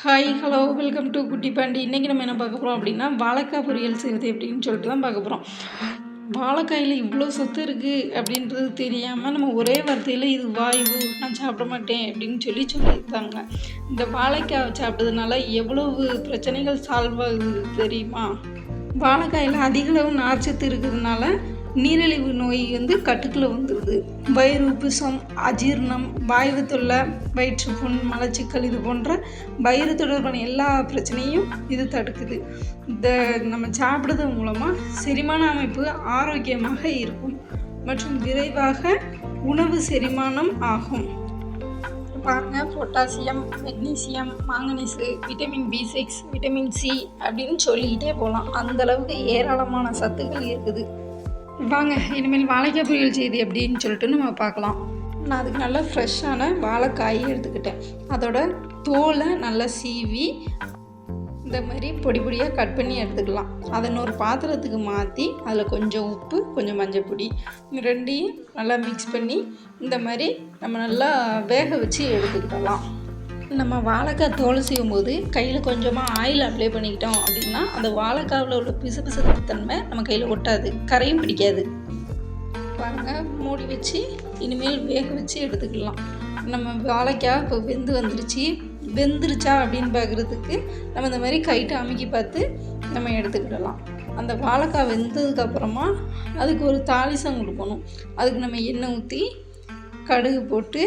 Hi hello welcome to குட்டி பாண்டி இன்றைக்கி நம்ம என்ன பார்க்க போகிறோம் அப்படின்னா வாழைக்காய் பொரியல் செய்வது எப்படின்னு சொல்லிட்டு தான் பார்க்க போகிறோம் வாழைக்காயில் இவ்வளோ சொத்து இருக்குது அப்படின்றது தெரியாமல் நம்ம ஒரே வார்த்தையில் இது வாய்வு நான் சாப்பிட மாட்டேன் அப்படின்னு சொல்லி சொல்லியிருந்தாங்க இந்த வாழைக்காய் சாப்பிட்டதுனால எவ்வளவு பிரச்சனைகள் சால்வ் ஆகுது தெரியுமா? வாழைக்காயில் அதிகளவு நார்ச்சத்து இருக்கிறதுனால நீரிழிவு நோய் வந்து கட்டுக்குள்ளே வந்துடுது வயிறு உப்புசம் அஜீர்ணம் வாய்வு தொல்லை வயிற்றுப்புண் மலச்சிக்கல் இது போன்ற வயிறு தொடர்பான எல்லா பிரச்சனையும் இது தடுக்குது. இந்த நம்ம சாப்பிட்றது மூலமாக செரிமான அமைப்பு ஆரோக்கியமாக இருக்கும் மற்றும் விரைவாக உணவு செரிமானம் ஆகும். பாருங்கள் potassium magnesium manganese vitamin B six vitamin C அப்படின்னு சொல்லிக்கிட்டே போகலாம். அந்தளவுக்கு ஏராளமான சத்துக்கள் இருக்குது. வாங்க இனிமேல் வாழைக்காய் பொரியல் செய்து எப்படின்னு சொல்லிட்டு நம்ம பார்க்கலாம். நான் அதுக்கு நல்லா ஃப்ரெஷ்ஷான வாழைக்காய் எடுத்துக்கிட்டேன். அதோட தோலை நல்லா சீவி இந்த மாதிரி பொடி பொடியாக கட் பண்ணி எடுத்துக்கலாம். அதை இன்னொரு பாத்திரத்துக்கு மாற்றி அதில் கொஞ்சம் உப்பு கொஞ்சம் மஞ்சள் பொடி ரெண்டையும் நல்லா மிக்ஸ் பண்ணி இந்த மாதிரி நம்ம நல்லா வேக வச்சு எடுத்துக்கிடலாம். நம்ம வாழைக்காய் தோலை செய்யும்போது கையில் கொஞ்சமாக ஆயில் அப்ளை பண்ணிக்கிட்டோம் அப்படின்னா அந்த வாழைக்காவில் உள்ள பிசு பிசுப்பு தன்மை நம்ம கையில் ஒட்டாது கரையும் பிடிக்காது. பாருங்கள் மூடி வச்சு இனிமேல் வேக வச்சு எடுத்துக்கலாம். நம்ம வாழைக்காய் இப்போ வெந்து வந்துருச்சு. வெந்துருச்சா அப்படின்னு பார்க்குறதுக்கு நம்ம இந்த மாதிரி கைட்டு அமுக்கி பார்த்து நம்ம எடுத்துக்கிடலாம். அந்த வாழைக்காய் வெந்ததுக்கப்புறமா அதுக்கு ஒரு தாளிசம் கொடுக்கணும். அதுக்கு நம்ம எண்ணெய் ஊற்றி கடுகு போட்டு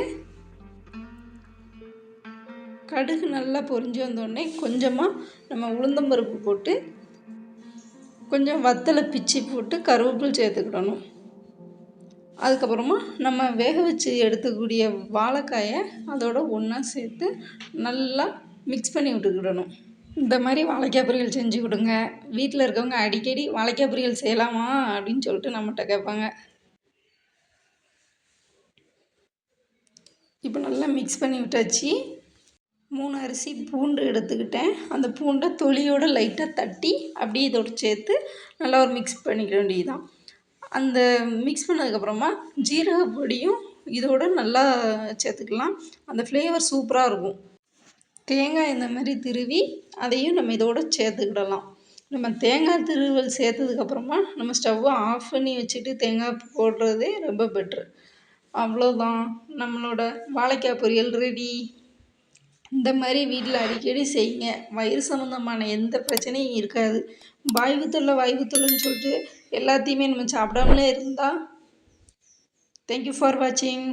கடுகு நல்லா பொரிஞ்சு வந்தோடனே கொஞ்சமாக நம்ம உளுந்தம்பருப்பு போட்டு கொஞ்சம் வத்தலை பிச்சு போட்டு கருவேப்பில் சேர்த்துக்கிடணும். அதுக்கப்புறமா நம்ம வேக வச்சு எடுத்துக்கூடிய வாழைக்காயை அதோட ஒன்றா சேர்த்து நல்லா மிக்ஸ் பண்ணி விட்டுக்கிடணும். இந்த மாதிரி வாழைக்காய் பொரியல் செஞ்சு கொடுங்க. வீட்டில் இருக்கவங்க அடிக்கடி வாழைக்காய் பொரியல் செய்யலாமா அப்படின்னு சொல்லிட்டு நம்மகிட்ட கேட்பாங்க. இப்போ நல்லா மிக்ஸ் பண்ணி விட்டாச்சு. மூணு அரிசி பூண்டு எடுத்துக்கிட்டேன். அந்த பூண்டை தொளியோட லைட்டாக தட்டி அப்படியே இதோடு சேர்த்து நல்லா ஒரு மிக்ஸ் பண்ணிக்க வேண்டியதுதான். அந்த மிக்ஸ் பண்ணதுக்கப்புறமா ஜீரக பொடியும் இதோட நல்லா சேர்த்துக்கலாம். அந்த ஃப்ளேவர் சூப்பராக இருக்கும். தேங்காய் இந்த மாதிரி திருவி அதையும் நம்ம இதோட சேர்த்துக்கிடலாம். நம்ம தேங்காய் திருவல் சேர்த்ததுக்கப்புறமா நம்ம ஸ்டவ்வை ஆஃப் பண்ணி வச்சுட்டு தேங்காய் போடுறதே ரொம்ப பெட்ரு அவ்வளோதான் நம்மளோட வாழைக்காய் பொரியல் ரெடி இந்த மாதிரி வீட்டில் அடிக்கடி செய்யுங்க. வயிறு சம்மந்தமான எந்த பிரச்சனையும் இருக்காது. வாய்வு தொல்லை வாய்வு தொல்லைன்னு சொல்லிட்டு எல்லாத்தையுமே நம்ம சாப்பிடாமலே இருந்தால் தேங்க்யூ ஃபார் வாட்சிங்